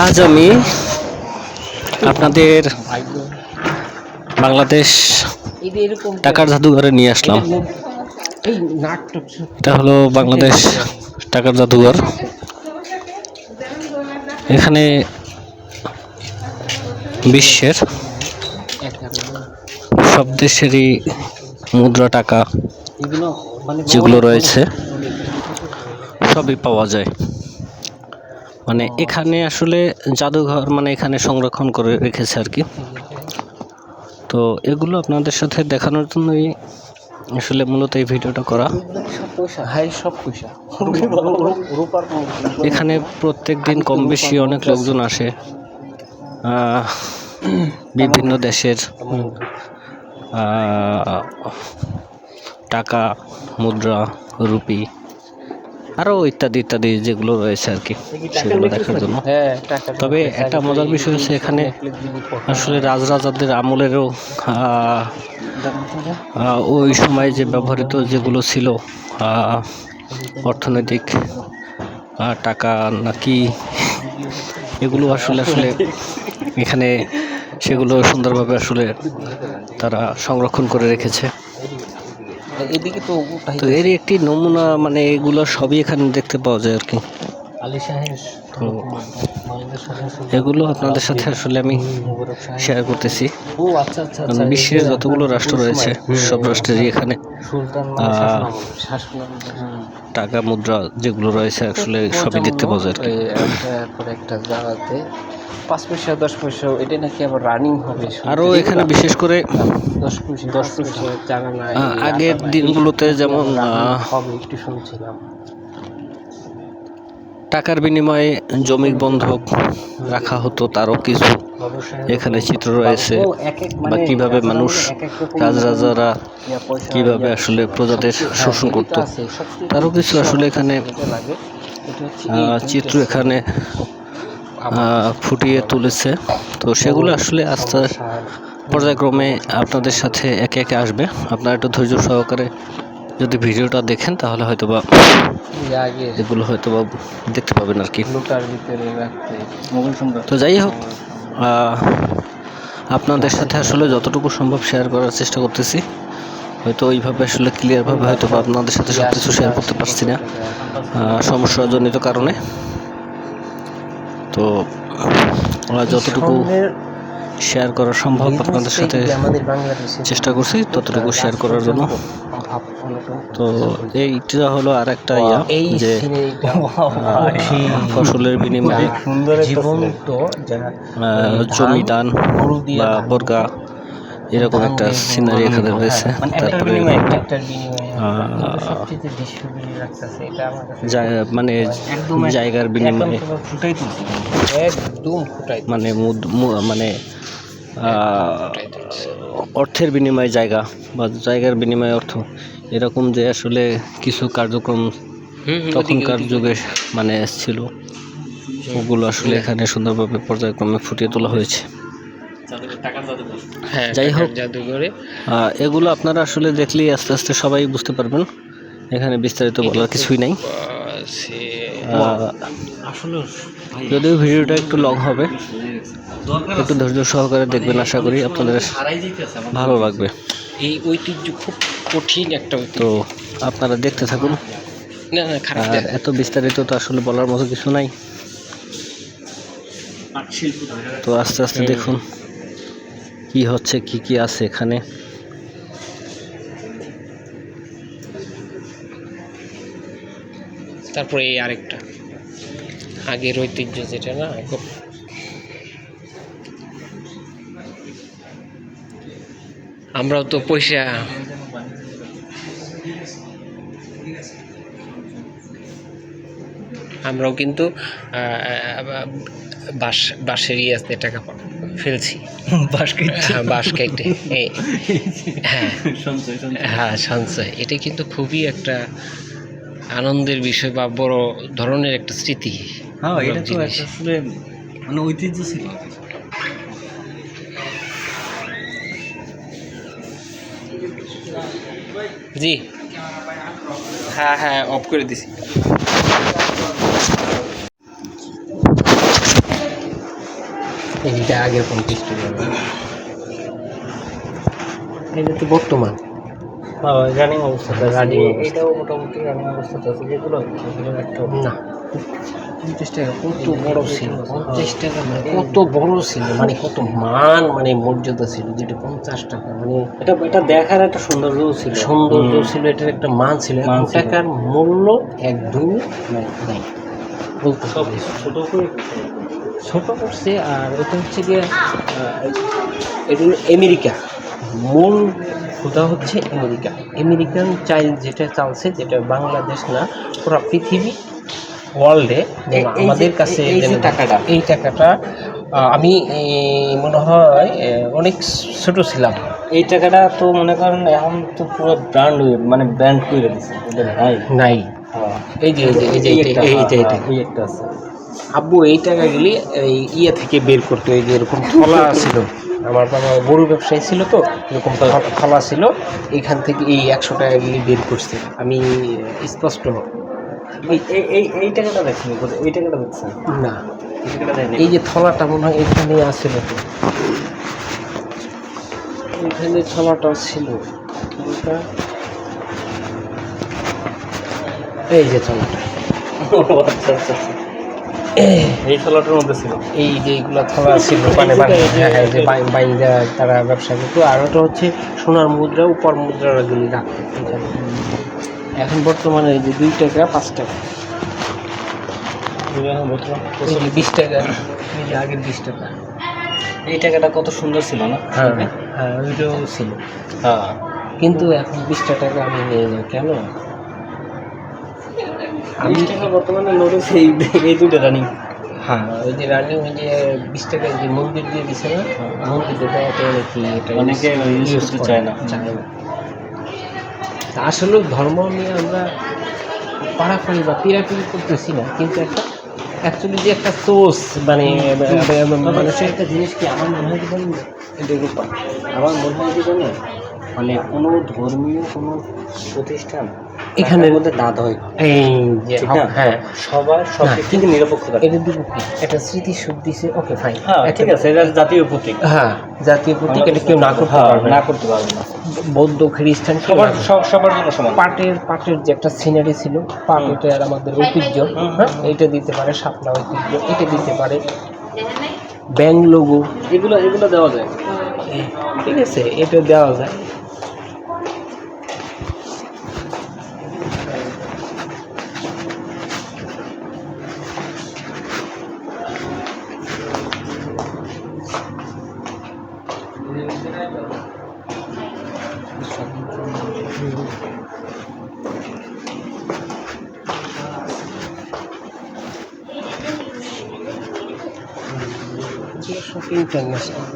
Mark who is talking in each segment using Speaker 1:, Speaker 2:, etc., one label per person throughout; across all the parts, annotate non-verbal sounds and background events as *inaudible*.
Speaker 1: আজ আমি আপনাদের বাংলাদেশ টাকার জাদুঘরে নিয়ে আসলাম। এটা হলো বাংলাদেশ টাকার জাদুঘর। এখানে বিশ্বের সব দেশেরই মুদ্রা টাকা যেগুলো রয়েছে, সবই পাওয়া যায়। মানে এখানে আসলে জাদুঘর মানে এখানে সংরক্ষণ করে রেখেছে আর কি। তো এগুলো আপনাদের সাথে দেখানোর জন্যই আসলে মূলত এই ভিডিওটা করা।
Speaker 2: রূপার
Speaker 1: এখানে প্রত্যেক দিন কম বেশি অনেক লোকজন আসে। বিভিন্ন দেশের টাকা মুদ্রা রুপি আরও ইত্যাদি ইত্যাদি যেগুলো রয়েছে আর কি সেগুলো দেখার জন্য।
Speaker 2: হ্যাঁ
Speaker 1: তবে একটা মজার বিষয় হচ্ছে এখানে আসলে রাজরাজাদের আমলেরও ওই সময় যে ব্যবহৃত যেগুলো ছিল অর্থনৈতিক টাকা নাকি এগুলো আসলে আসলে এখানে সেগুলো সুন্দরভাবে আসলে তারা সংরক্ষণ করে রেখেছে।
Speaker 2: এদিকে তো
Speaker 1: তো এরই একটি নমুনা মানে এগুলো সবই এখানে দেখতে পাওয়া যায় আর কি।
Speaker 2: আলী সাহেব
Speaker 1: তো এগুলো আপনাদের সাথে আসলে আমি শেয়ার করতেছি।
Speaker 2: ও আচ্ছা আচ্ছা আচ্ছা
Speaker 1: বিশ্বের যতগুলো রাষ্ট্র রয়েছে সব রাষ্ট্রেরই এখানে। আহ, টাকা মুদ্রা যেগুলো রয়েছে আসলে সবই দেখতে পাওয়া যায় আর কি।
Speaker 2: পাঁচ পয়সা দশ পয়সা এটা নাকি আবার রানিং হবে
Speaker 1: আরও এখানে বিশেষ করে
Speaker 2: দশ পয়সা দশ পয়সা। জানা নাই
Speaker 1: আগের দিনগুলোতে যেমন
Speaker 2: হবে একটু শুনছিলাম।
Speaker 1: টাকার বিনিময়ে জমি বন্ধক রাখা হতো তারও কিছু এখানে চিত্র রয়েছে বা
Speaker 2: মানে
Speaker 1: কীভাবে মানুষ রাজরাজারা কীভাবে আসলে প্রজাদের
Speaker 2: হ্যাঁ,
Speaker 1: শোষণ করত। তারও কিছু আসলে এখানে চিত্র এখানে ফুটিয়ে তুলেছে। তো সেগুলো আসলে আস্তে পর্যায়ক্রমে আপনাদের সাথে একে একে আসবে। আপনারা একটু ধৈর্য সহকারে যদি ভিডিওটা দেখেন তাহলে হয়তো বা
Speaker 2: আগে
Speaker 1: এগুলো হয়তো বা দেখতে পাবেন আর কি। তো যাই হোক আপনাদের সাথে আসলে যতটুকু সম্ভব শেয়ার করার চেষ্টা করতেছি। হয়তো ওইভাবে আসলে ক্লিয়ারভাবে হয়তো বা আপনাদের সাথে সব কিছু শেয়ার করতে পারছি না সমস্যাজনিত কারণে। তো আমরা যতটুকু শেয়ার করা সম্ভব আপনাদের সাথে চেষ্টা করছি ততটুকু শেয়ার করার জন্য। তো এইটা হলো আর একটা ইয়া যে ফসলের বিনিময়ে
Speaker 2: জীবন্ত
Speaker 1: জমি দান বা বর্গা। এরকম একটা সিনারি এখানে রয়েছে।
Speaker 2: মানে
Speaker 1: তারপরে মানে জায়গার বিনিময়ে। মানে মু- মানে অর্থের বিনিময়ে জায়গা বা জায়গার বিনিময়ে অর্থ। এরকম যে আসলে কিছু কার্যক্রম তখনকার যুগে মানে ছিল ওগুলো আসলে এখানে সুন্দরভাবে পর্যায়ক্রমে ফুটিয়ে তোলা হয়েছে।
Speaker 2: হ্যাঁ
Speaker 1: যাই হোক।
Speaker 2: জাদুঘরে।
Speaker 1: এগুলো আপনারা আসলে দেখলেই আস্তে আস্তে সবাই বুঝতে পারবেন। এখানে বিস্তারিত বলার কিছুই নাই। যদিও ভিডিওটা একটু লং হবে একটু ধৈর্য সহকারে দেখবেন আশা করি আপনাদের ভালো লাগবে।
Speaker 2: এই ঐতিহ্য খুব কঠিন একটা
Speaker 1: তো আপনারা দেখতে থাকুন।
Speaker 2: না না খারাপ
Speaker 1: আর এত বিস্তারিত তো আসলে বলার মতো কিছু নাই। তো আস্তে আস্তে দেখুন। কি হচ্ছে, কি কি আছে এখানে?
Speaker 2: তারপরে এই আরেকটা। আগের ঐতিহ্য যেটা না আমরাও তো পয়সা আমরাও কিন্তু বাস বাসের ইয়াতে টাকা পা- ফেলছি। হ্যাঁ কেটে। হ্যাঁ। হ্যাঁ সঞ্চয়। এটা কিন্তু খুবই একটা আনন্দের বিষয় বা বড় ধরনের একটা স্মৃতি।
Speaker 1: হ্যাঁ
Speaker 2: এটা তো
Speaker 1: আসলে মানে ঐতিহ্য ছিল
Speaker 2: জি। হ্যাঁ হ্যাঁ অফ করে দিছি। এইটা আগের পঞ্চাশ টাকা এটা তো বর্তমান।
Speaker 3: রানিং অবস্থাতে
Speaker 2: অবস্থা।
Speaker 3: এটাও মোটামুটি রানিং অবস্থাতে আছে যেগুলো একটা
Speaker 2: না। পঞ্চাশ টাকা কত বড় ছিল? পঞ্চাশ টাকা মানে কত বড় ছিল? মানে কত মান মানে মর্যাদা ছিল যেটা পঞ্চাশ টাকা মানে
Speaker 3: এটা এটা দেখার একটা সৌন্দর্য ছিল।
Speaker 2: সৌন্দর্য ছিল এটার একটা মান ছিল।
Speaker 3: মান
Speaker 2: টাকার মূল্য একদমই
Speaker 3: নাই।
Speaker 2: নাই।
Speaker 3: সব। ছোট করে
Speaker 2: ছোট করছে আর এটা হচ্ছে গিয়ে এটা হলো আমেরিকা। মূল খোদা হচ্ছে আমেরিকা। আমেরিকান চাইল যেটা চালছে যেটা বাংলাদেশ না পুরো পৃথিবী ওয়ার্ল্ডে
Speaker 3: যে-
Speaker 2: আমাদের কাছে
Speaker 3: যে টাকাটা।
Speaker 2: এই টাকাটা আমি মনে হয় অনেক ছোট ছিলাম।
Speaker 3: এই টাকাটা তো মনে করেন এখন তো পুরো ব্র্যান্ড মানে ব্র্যান্ড করে দিচ্ছে নাই।
Speaker 2: নাই।
Speaker 3: হ্যাঁ।
Speaker 2: এই যে এই যে এই যে
Speaker 3: এই হ্যাঁ,
Speaker 2: এইটা
Speaker 3: এই একটা আছে।
Speaker 2: আব্বু এই টাকাগুলি এই ইয়ে থেকে বের করতো এই যে এরকম থলা ছিল। আমার বাবা গরু ব্যবসায়ী ছিল তো এরকম থলা ছিল। এখান থেকে এই একশো টাকাগুলি বের করছে। আমি স্পষ্ট।
Speaker 3: এই এই- টাকাটা দেখছেন? এই টাকাটা দেখছেন?
Speaker 2: না।
Speaker 3: এই
Speaker 2: যে থলাটা মনে হয় এখানে আসছিল তো এখানে থলাটা ছিল। এই যে থলাটা।
Speaker 3: আচ্ছা আচ্ছা আচ্ছা। এই খেলাটার মধ্যে ছিল।
Speaker 2: এই যে এইগুলা থলা ছিল মানে যে বাই- বাইন্দা তারা ব্যবসা করতো। আর ওটা হচ্ছে সোনার মুদ্রা উপর মুদ্রাগুলি রাখতো এখানে। এখন বর্তমানে এই যে দুই টাকা পাঁচ টাকা। এই যে বিশ টাকা। এই যে আগের বিশ টাকা।
Speaker 3: এই টাকাটা কত সুন্দর ছিল না?
Speaker 2: হ্যাঁ হ্যাঁ ওইটাও ছিল।
Speaker 3: হ্যাঁ।
Speaker 2: কিন্তু এখন বিশটা টাকা আমি নিয়ে যাই কেন? আমি
Speaker 3: বর্তমানে নোটিস এই এই দুটো রানিং
Speaker 2: হ্যাঁ। ওই যে রানিং ওই যে বিশ টাকা যে মন্দির দিয়ে দিছে না মন্দির দেওয়াতে অনেকে এটা
Speaker 3: করতে চায় না।
Speaker 2: চায় না আসলে ধর্ম নিয়ে আমরা পাড়াপাড়ি বা পিড়াপিড়ি করতেছি না কিন্তু একটা অ্যাকচুয়ালি যে একটা সোর্স মানে
Speaker 3: মানুষের একটা জিনিস কি আমার মনে হয় কি এটা রূপা আমার মনে হয় কি মানে কোনো ধর্মীয় কোনো প্রতিষ্ঠান
Speaker 2: এখানে-
Speaker 3: মধ্যে দাঁত হয়।
Speaker 2: এই যে হ্যাঁ।
Speaker 3: সবার সব থেকে নিরপেক্ষ থাকে
Speaker 2: এটা কি? একটা স্মৃতি সুখ দিছে। ওকে ফাইন
Speaker 3: হ্যাঁ ঠিক আছে এটা জাতীয় প্রতীক।
Speaker 2: হ্যাঁ জাতীয় প্রতীক এটা কেউ না করতে
Speaker 3: হ্যাঁ,
Speaker 2: পারবে
Speaker 3: না। করতে পারবে না।
Speaker 2: বৌদ্ধ খ্রিস্টান
Speaker 3: সবার সব- সবার জন্য সমান।
Speaker 2: পাটের পাটের যে একটা সিনারি ছিল পাট এটা আর আমাদের ঐতিহ্য। হ্যাঁ এটা দিতে পারে শাপলা ঐতিহ্য এটা দিতে পারে ব্যাং লোগো
Speaker 3: এগুলো এগুলো দেওয়া যায়।
Speaker 2: ঠিক আছে এটা দেওয়া যায়। সব ইন্টারন্যাশনাল।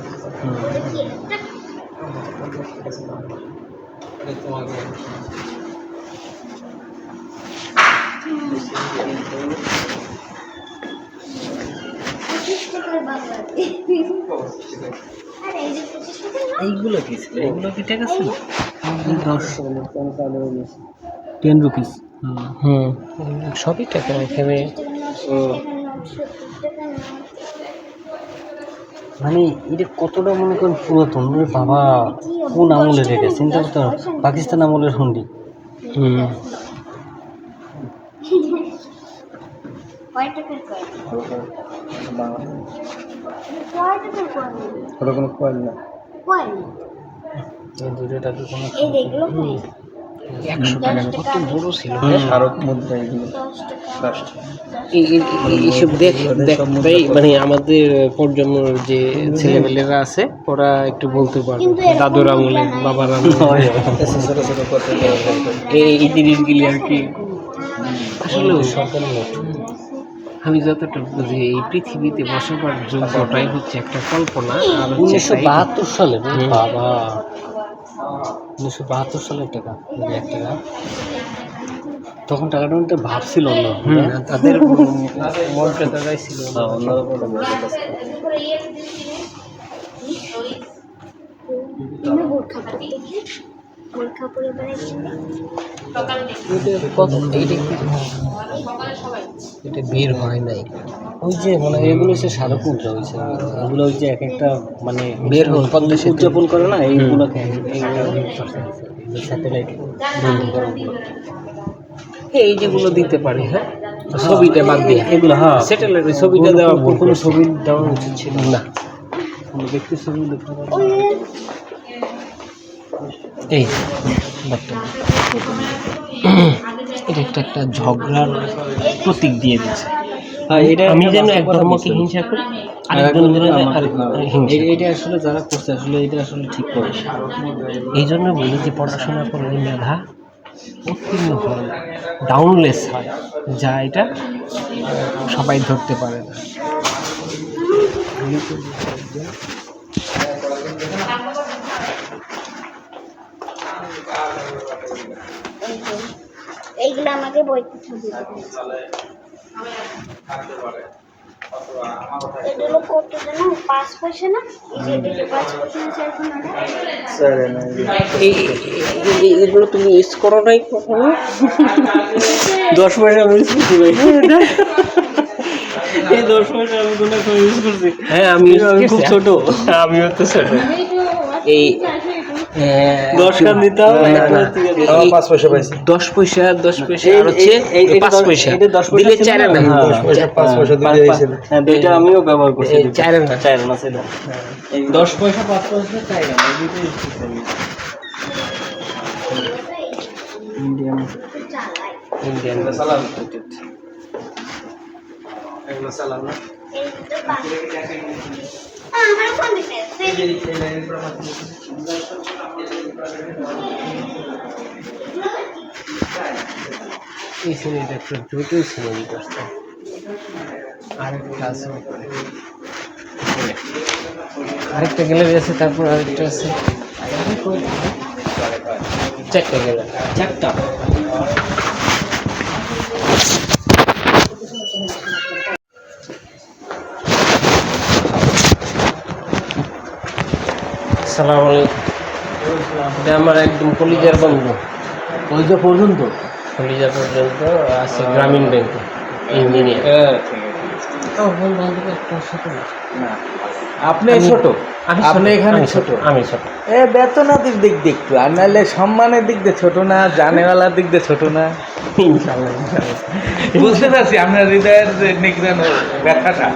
Speaker 3: এইগুলো কি ছিল? এগুলো কি আছে?
Speaker 2: দশ। Ten rupees. হুম। সবই টাকা এখানে
Speaker 3: মানে এটা কতটা মনে করেন পুরাতন? রে বাবা কোন আমলের এটা? চিন্তা করতে পাকিস্তান আমলের হুন্ডি। কোনো কয়েন না। এই দুটো
Speaker 2: একশো টাকা। কত বড় ছিল।
Speaker 3: স্মারক মুদ্রা এগুলো।
Speaker 2: এইসব দেখ দেখতেই মানে আমাদের প্রজন্মের যে ছেলেমেয়েরা আছে ওরা একটু বলতে পারবে। দাদুর আমলে বাবার আমলে এই জিনিসগুলি আর কি। আসলে আমি যতটা বুঝি এই পৃথিবীতে বসবাস যোগ্যটাই হচ্ছে একটা কল্পনা। আর
Speaker 3: উনিশশো বাহাত্তর সালে বাবা। উনিশশো বাহাত্তর সালের টাকা এক টাকা তখন টাকাটা অনেকটা ভাবছিল অন্য
Speaker 2: হুম, তাদের মর্যাদাটাই ছিল না।
Speaker 3: অন্যরকম ছিল।
Speaker 4: বোর্ড খাবার দেখি পরীক্ষা করে
Speaker 2: এটা হয় নাই।
Speaker 3: ওই যে মানে এগুলো হচ্ছে হয়েছে। এগুলো ওই যে এক একটা মানে
Speaker 2: বের হল
Speaker 3: উদযাপন করে না? এইগুলোকে স্যাটেলাইট
Speaker 2: এই যেগুলো দিতে পারে হ্যাঁ? ছবিটা বাদ দিয়ে।
Speaker 3: এগুলো হ্যাঁ।
Speaker 2: স্যাটেলাইট ছবিটা দেওয়া
Speaker 3: কোনো ছবি দেওয়া উচিত ছিল
Speaker 2: না।
Speaker 3: কোনো ব্যক্তির ছবি দেখতে
Speaker 2: এই এটা একটা একটা ঝগড়ার প্রতীক দিয়ে দিচ্ছে।
Speaker 3: হ্যাঁ এটা
Speaker 2: আমি যেন এক ধর্মকে হিংসা করি হিংসা
Speaker 3: এ- এটা আসলে যারা করছে আসলে এটা আসলে ঠিক করে।
Speaker 2: এই জন্য বলি যে পড়াশোনা করলে মেধা উত্তীর্ণ হয় ডাউনলেস হয় যা এটা সবাই ধরতে পারে না।
Speaker 4: এইগুলো আমাকে বইতে ছবি এগুলো পয়সা না? এগুলো
Speaker 2: তুমি ইউজ করো নাই কখনো?
Speaker 3: দশ পয়সা আমি ইউজ করছি ভাই। এই দশ পয়সা আমি কোনো ইউজ করছি।
Speaker 2: হ্যাঁ আমি
Speaker 3: আমি খুব। ছোট।
Speaker 2: আমিও তো ছোট। এই
Speaker 3: আমার
Speaker 5: পাঁচ পয়সা পাইছি।
Speaker 2: দশ পয়সা দশ পয়সা আর হচ্ছে পাঁচ পয়সা। দিলে চার আনা।
Speaker 3: হ্যাঁ,
Speaker 5: পাঁচ পয়সা দুইটা।
Speaker 3: হ্যাঁ দুইটা আমিও ব্যবহার করছি।
Speaker 2: চার আনা।
Speaker 3: চার আনা ছিল। দশ পয়সা পাঁচ পয়সা চার আনা। দুইটাই। ইন্ডিয়ান।
Speaker 2: ইন্ডিয়ান।
Speaker 5: এগুলো না।
Speaker 4: এই
Speaker 2: একটু সিনেমা করছে আরেকটা আছে আরেকটা গ্যালারি আছে তারপর আরেকটা আছে। চারটা গ্যালারি
Speaker 3: চারটা?
Speaker 2: সালাম আলাইকুম। আমার একদম কলিজার বন্ধু।
Speaker 3: যে পর্যন্ত?
Speaker 2: কলিজা পর্যন্ত আছে গ্রামীণ ব্যাংকে ইঞ্জিনিয়ার
Speaker 5: আপনি ছোট? আপনি এখানে
Speaker 2: আমি
Speaker 5: ছোট
Speaker 2: আমি ছোট।
Speaker 5: এ দিক দিয়ে একটু আর নাহলে সম্মানের দিক দিয়ে ছোট না জানেওয়ালার দিক দিয়ে ছোট না।
Speaker 2: ইনশাআল্লাহ ইনশাআল্লাহ।
Speaker 5: বুঝতে পারছি আপনার হৃদয়ের যে নিগ্রান ব্যথাটা।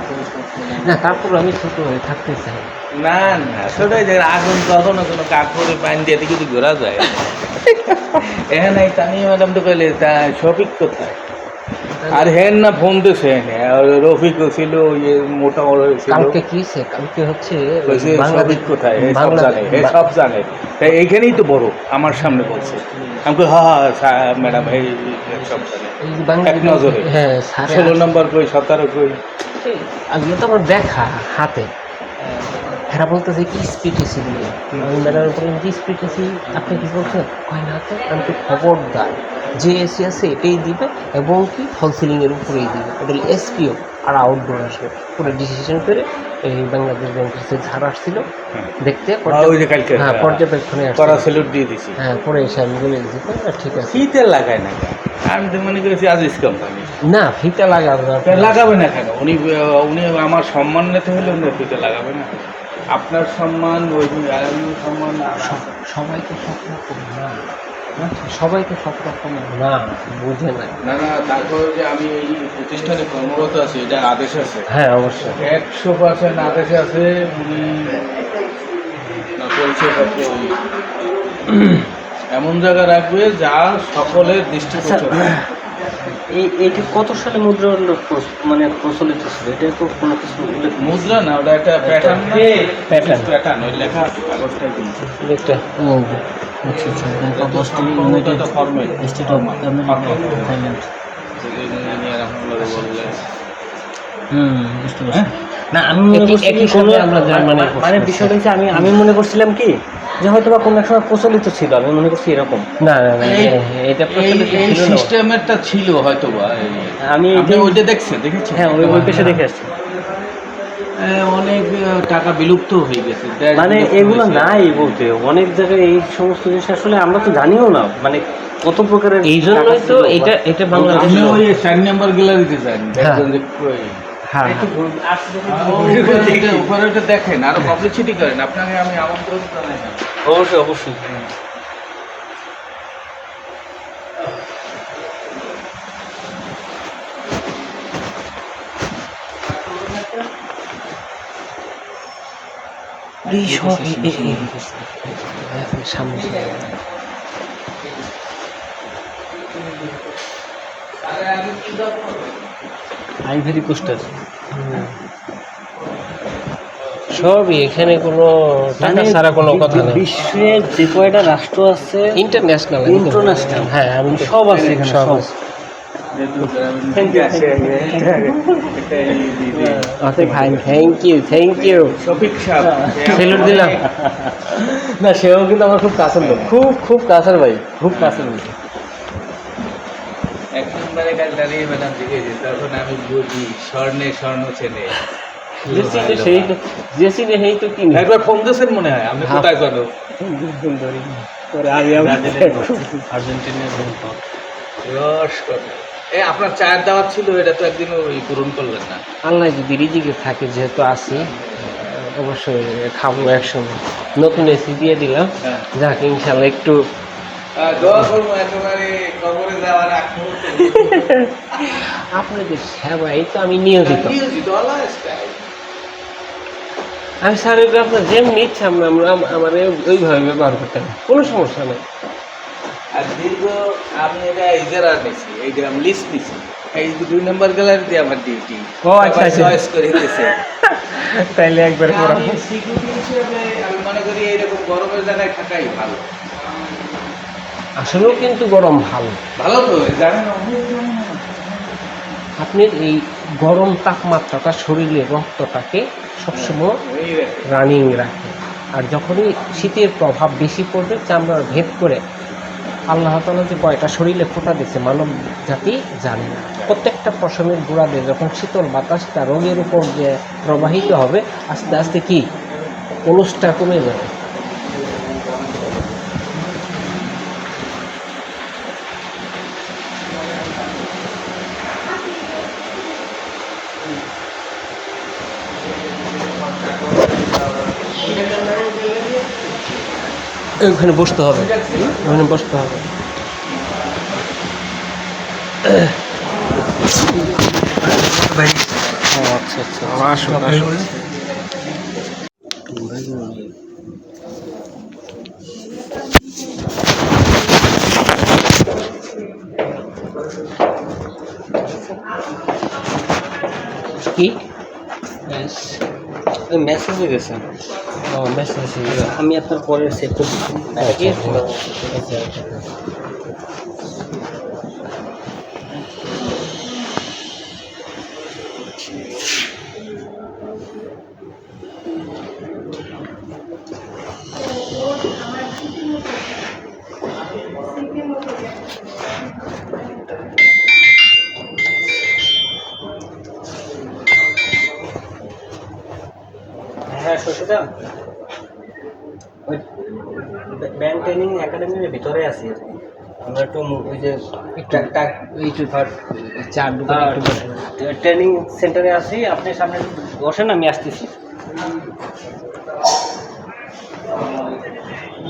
Speaker 2: না তারপর আমি ছোট হয়ে থাকতে চাই।
Speaker 5: না না ছোট হয়ে যায় আগুন কখনো কোনো কাপড়ে পানি দিয়ে কিছু ঘোরা যায়। *laughs* এখানে তা নিয়ে ম্যাডাম তো কইলে তা করতে কোথায় আর হেন না ফোন তো সে রফিকও ছিল ইয়ে মোটা বড় ছিল।
Speaker 2: কালকে কি সে? কালকে হচ্ছে বাংলাদেশ
Speaker 5: কোথায়? সব জানে সব জানে। তাই এইখানেই তো বড় আমার সামনে বলছে। আমি কই হ্যাঁ হ্যাঁ ম্যাডাম এই সব জানে। এক নজরে।
Speaker 2: হ্যাঁ
Speaker 5: ষোলো নম্বর কই সতেরো কই?
Speaker 2: আজকে তো আমার দেখা হাতে। এরা বলতেছে কি স্পিড ছিল? আমি ম্যাডাম বললাম কি স্পিড আপনি কি বলছেন? কয় না তো? আমি তো খবরদার। যে এসি আছে এটাই দিবে এবং কি ফল সিলিংয়ের উপরেই দিবে। ওটা এসপিও আর আউটডোর আসবে। পুরো ডিসিশন করে এই বাংলাদেশ ব্যাংকের যে ধার আসছিল দেখতে
Speaker 5: হ্যাঁ, ওই যে কালকে
Speaker 2: হ্যাঁ পর্যবেক্ষণে
Speaker 5: দিয়ে দিছি।
Speaker 2: হ্যাঁ পরে এসে আমি বলে দিচ্ছি "না, ঠিক আছে।
Speaker 5: শীতে লাগায় না আমি তো মনে করেছি আজিজ কোম্পানি
Speaker 2: না ফিতা লাগাবো না।
Speaker 5: লাগাবে না কেন? উনি উনি আমার সম্মান নিতে হলে উনি ফিতে লাগাবে না। আপনার সম্মান ওই সম্মান
Speaker 2: সব- সবাই তো সব রকম না সবাই তো সব রকম না বুঝে না।
Speaker 5: না না তারপর যে আমি এই প্রতিষ্ঠানে কর্মরত আছি এটা আদেশ আছে।
Speaker 2: হ্যাঁ অবশ্যই।
Speaker 5: একশো পার্সেন্ট আদেশ আছে উনি না পরিচয়পত্র এমন জায়গা রাখবে যা সকলের দৃষ্টি
Speaker 3: এই এইটা কত সালে মুদ্রা মানে প্রচলিত ছিল? এটা তো কোনো কিছু
Speaker 5: মুদ্রা না ওটা একটা প্যাটার্ন
Speaker 2: Pattern.
Speaker 5: প্যাটার্ন ওই লেখা আছে কাগজটাই কিন্তু
Speaker 2: একটা
Speaker 3: আচ্ছা আচ্ছা এটা দশটি United State of Thailand
Speaker 5: engineer আপনারা বললেন
Speaker 3: হুম বুঝতে পারছি। না আমি মনে করছি
Speaker 2: মানে
Speaker 3: মানে- বিষয়টা হচ্ছে আমি আমি মনে করছিলাম কি যে হয়তো বা কোনো এক সময় প্রচলিত ছিল আমি মনে করছি এরকম।
Speaker 2: না না না এটা প্রচলিত ছিল না।
Speaker 5: সিস্টেমেরটা ছিল হয়তো বা
Speaker 3: আমি
Speaker 5: ওইটা দেখছেন দেখেছেন?
Speaker 3: হ্যাঁ ওই ওই পেশে দেখে আসছি।
Speaker 5: অনেক টাকা বিলুপ্ত হয়ে গেছে।
Speaker 3: মানে এগুলো নাই বলতে অনেক জায়গায় এই সমস্ত জিনিস আসলে আমরা তো জানিও না। মানে কত প্রকারের
Speaker 2: এই জন্যই তো এটা এটা
Speaker 5: ওই চার নম্বর গ্যালারিতে যান
Speaker 2: হ্যাঁ। হ্যাঁ।
Speaker 3: একটু ঘুরুন, আসতে দেখুন।
Speaker 5: আরও পাবলিসিটি করেন। আপনাকে আমি আমন্ত্রণ জানাই। না
Speaker 3: অবশ্যই অবশ্যই
Speaker 2: এই সব এই- এই- এই- এই- সামনে
Speaker 3: আইভেরি কোস্টার
Speaker 2: সবই এখানে কোনো টাকা ছাড়া কোনো কথা নেই।
Speaker 3: বিশ্বের যে কয়টা রাষ্ট্র আছে
Speaker 2: ইন্টারন্যাশনাল
Speaker 3: ইন্টারন্যাশনাল
Speaker 2: হ্যাঁ আমি
Speaker 3: সব আছে এখানে,
Speaker 2: সব। আছে
Speaker 3: Thank you.
Speaker 2: ওকে ভাই thank you thank you salute দিলাম।
Speaker 3: না সেও কিন্তু আমার খুব কাছের লোক। খুব খুব কাছের ভাই খুব কাছের লোক।
Speaker 5: এক নম্বরে কাল দাঁড়িয়ে ম্যাডাম জিজ্ঞেস তখন আমি বুঝি স্বর্ণে স্বর্ণ ছেলে একবার ফোন দিয়েছেন মনে হয় কোথায় করো
Speaker 3: আর্জেন্টিনার
Speaker 5: রস কথা এ আপনার চায়ের দাওয়াত ছিল এটা তো একদিন ওই পূরণ করলেন না।
Speaker 2: আল্লাহ যদি রিজিকে থাকে যেহেতু আছি অবশ্যই খাব নতুন এসি দিয়ে দিলাম।
Speaker 5: হ্যাঁ।
Speaker 2: যাক ইনশাল্লাহ একটু *laughs* আপনাদের সেবাই তো আমি নিয়োজিত।
Speaker 5: নিয়োজিত
Speaker 2: আমি স্যার আপনার যেমনি ইচ্ছা আমরা আমরা- ওইভাবে ব্যবহার করতে কোনো সমস্যা নেই।
Speaker 5: আর দীর্ঘ আমি এটা ইজারা নিছি এই যে আমি লিস্ট নিছি। এই দুই নম্বর গ্যালারিতে আমার ডিউটি
Speaker 2: ও, আচ্ছা, আচ্ছা।
Speaker 5: চয়েস করে দিতেছে। *laughs*
Speaker 2: তাইলে একবার
Speaker 5: আমি সিকিউরিটি হিসেবে আমি মনে করি এইরকম গরমের জায়গায় থাকাই ভালো।
Speaker 2: আসলেও কিন্তু গরম ভালো।
Speaker 5: ভালো তো জানেন
Speaker 2: আপনি এই গরম তাপমাত্রাটা শরীরে রক্তটাকে সবসময় রানিং রাখে। আর যখনই শীতের প্রভাব বেশি পড়বে চামড়ার ভেদ করে আল্লাহ তালা যে কয়টা শরীরে ফোটা দিচ্ছে মানব জাতি জানে না। প্রত্যেকটা পশমের দিয়ে যখন শীতল বাতাস বাতাসটা রোগের উপর যে প্রবাহিত হবে, আস্তে আস্তে কি? কলসটা কমে যাবে। ওখানে বসতে হবে। ওখানে বসতে হবে।
Speaker 3: ও আচ্ছা আচ্ছা
Speaker 2: আসুন আসুন কি
Speaker 3: মেসেজে
Speaker 2: মেসেজ
Speaker 3: আমি আপনার পরে সেভ করে একটু ওই যে
Speaker 2: একটু চার একটু
Speaker 3: ট্রেনিং সেন্টারে আছি আপনি সামনে বসেন আমি আসতেছি।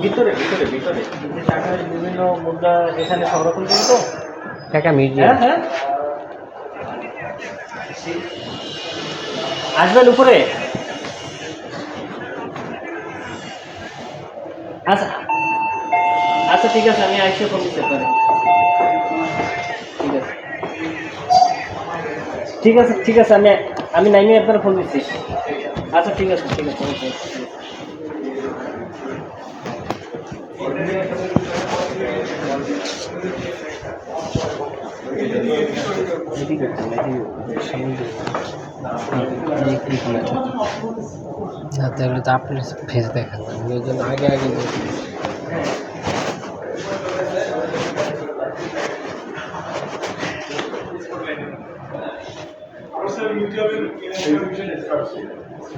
Speaker 3: ভিতরে ভিতরে ভিতরে। টাকার বিভিন্ন মুদ্রা এখানে সংরক্ষণ করি তো।
Speaker 2: টাকা
Speaker 3: হ্যাঁ
Speaker 2: মিউজিয়াম
Speaker 3: হ্যাঁ। আসবেন উপরে? আচ্ছা আচ্ছা ঠিক আছে, আমি আইসে ফোন দিতে পারি ঠিক আছে। ঠিক আছে ঠিক আছে, আমি আমি নাইমে আপনার ফোন দিচ্ছি। আচ্ছা ঠিক আছে ঠিক আছে, ওকে।
Speaker 2: না, তাহলে আপনার ফেস দেখা যাবে জন্য আগে আগে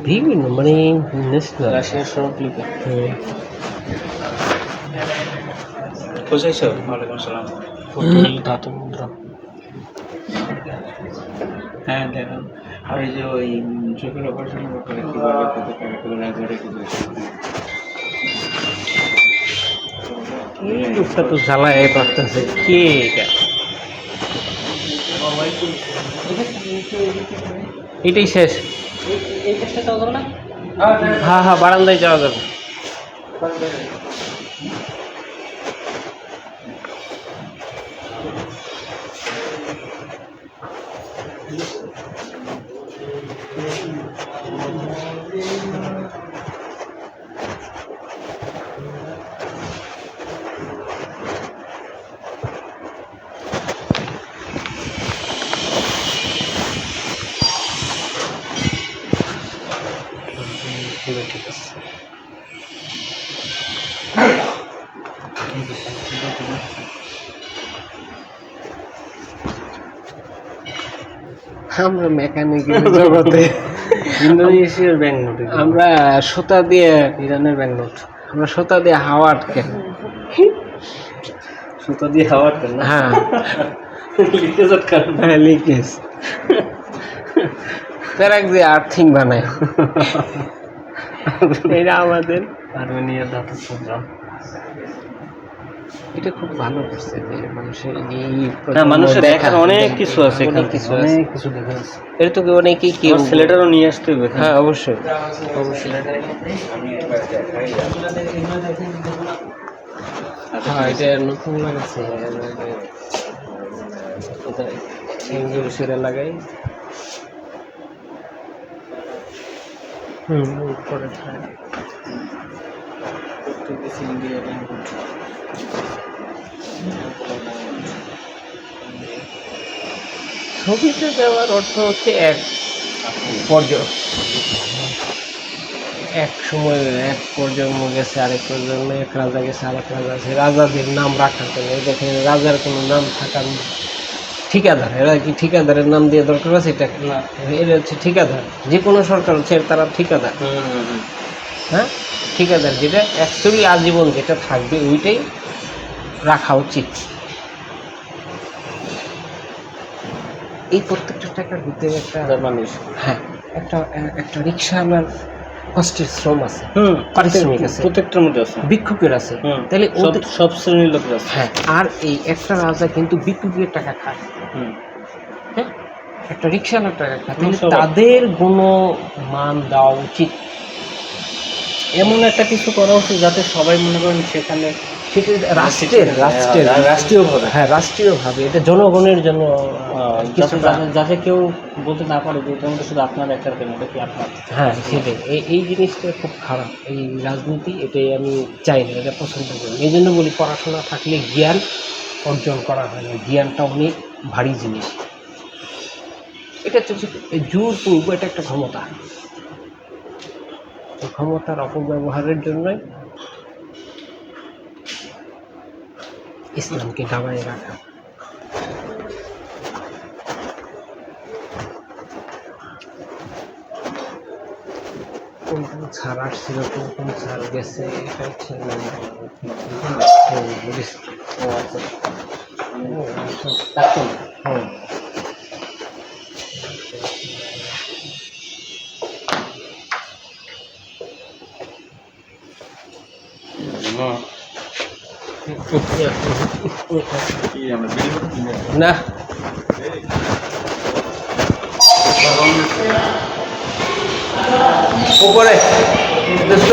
Speaker 2: বিভিন্ন মানে ন্যাশনাল
Speaker 3: রাশিয়ার সড়ক লিপি
Speaker 5: কোথায় স্যার ওয়ালাইকুম আসসালাম
Speaker 3: ধাতু মুদ্রা
Speaker 5: হ্যাঁ দেখুন আর এই যে ওই চোখের অপারেশনের ব্যাপারে কি বলে কত টাকা করে রেখে দিয়েছে
Speaker 2: এই লোকটা তো জ্বালায় পারতেছে কে এটা এটাই শেষ। হ্যাঁ হ্যাঁ বারান্দায় যাওয়া যাবে। আমরা মেকানিকের *laughs* জগতে।
Speaker 3: ইন্দোনেশিয়ার ব্যাংক নোট
Speaker 2: আমরা সুতা দিয়ে
Speaker 3: ইরানের ব্যাংক নোট।
Speaker 2: আমরা সুতা দিয়ে হাওয়া
Speaker 3: সুতো দিয়ে হাওয়ার দেন না
Speaker 2: হ্যাঁ।
Speaker 3: লিখতে চটকার
Speaker 2: হ্যাঁ লিকেজ। প্যারাক দিয়ে আর্থিং বানায়। *laughs* এটা আমাদের।
Speaker 3: আর্মেনিয়ার ধাতু মুদ্রা
Speaker 2: এটা খুব ভালো করছে যে মানুষের এই
Speaker 3: না মানুষের দেখার অনেক কিছু আছে
Speaker 2: অনেক
Speaker 3: এখানে।
Speaker 2: কিছু আছে
Speaker 3: অনেক কিছু দেখা আছে
Speaker 2: এটা তো অনেকেই কেউ
Speaker 3: আমার ছেলেটারও নিয়ে আসতে হবে।
Speaker 2: হ্যাঁ অবশ্যই। হ্যাঁ এটা নতুন লাগাচ্ছে। এটা সেরে লাগাই। হুম উপরে থাকে ছবিতে দেওয়ার অর্থ হচ্ছে এক। পর্যায়। এক সময় এক প্রজন্ম গেছে আরেক প্রজন্ম এক রাজা গেছে আরেক রাজা আছে রাজাদের নাম রাখার জন্য দেখেন রাজার কোনো নাম থাকার ঠিকাদার এরা কি ঠিকাদারের নাম দিয়ে দরকার আছে? এটা
Speaker 3: না।
Speaker 2: এরা হচ্ছে ঠিকাদার। যে কোনো সরকার হচ্ছে তারা ঠিকাদার। হ্যাঁ? ঠিকাদার যেটা অ্যাকচুয়ালি আজীবন যেটা থাকবে ওইটাই রাখা উচিত। এই প্রত্যেকটা টাকার ভিতরে একটা
Speaker 3: মানুষ
Speaker 2: হ্যাঁ একটা একটা রিক্সাওয়ালার কষ্টের শ্রম আছে
Speaker 3: হুম
Speaker 2: পারিশ্রমিক আছে
Speaker 3: প্রত্যেকটার মধ্যে আছে।
Speaker 2: ভিক্ষুকের আছে তাহলে
Speaker 3: সব শ্রেণির লোকের আছে।
Speaker 2: হ্যাঁ আর এই একটা রাজা কিন্তু ভিক্ষুকের টাকা খায়।
Speaker 3: হুম।
Speaker 2: হ্যাঁ একটা রিক্সাওয়ালার টাকা খায় তাদের গুণ মান দেওয়া উচিত।
Speaker 3: এমন একটা কিছু করা উচিত যাতে সবাই মনে করেন সেখানে
Speaker 2: রাষ্ট্রের রাষ্ট্রের
Speaker 3: রাষ্ট্রীয়ভাবে
Speaker 2: হ্যাঁ রাষ্ট্রীয়ভাবে এটা জনগণের জন্য
Speaker 3: যাতে কেউ বলতে না পারে যে এটা শুধু আপনার একার কেন এটা কি আপনার?
Speaker 2: হ্যাঁ সেটাই। এই এই জিনিসটা খুব খারাপ। এই রাজনীতি এটাই আমি চাই না এটা পছন্দ করি এই জন্য বলি পড়াশোনা থাকলে জ্ঞান অর্জন করা হয় না। জ্ঞানটা অনেক ভারী জিনিস। এটা হচ্ছে জোর পূর্ব এটা একটা ক্ষমতা। ক্ষমতার অপব্যবহারের জন্যই ইসলামকে দাবায় রাখা। কোন কোন ছাড় আসছিল কোন কোন ছাড় গেছে এটা হচ্ছে। না উপরে দোস্ত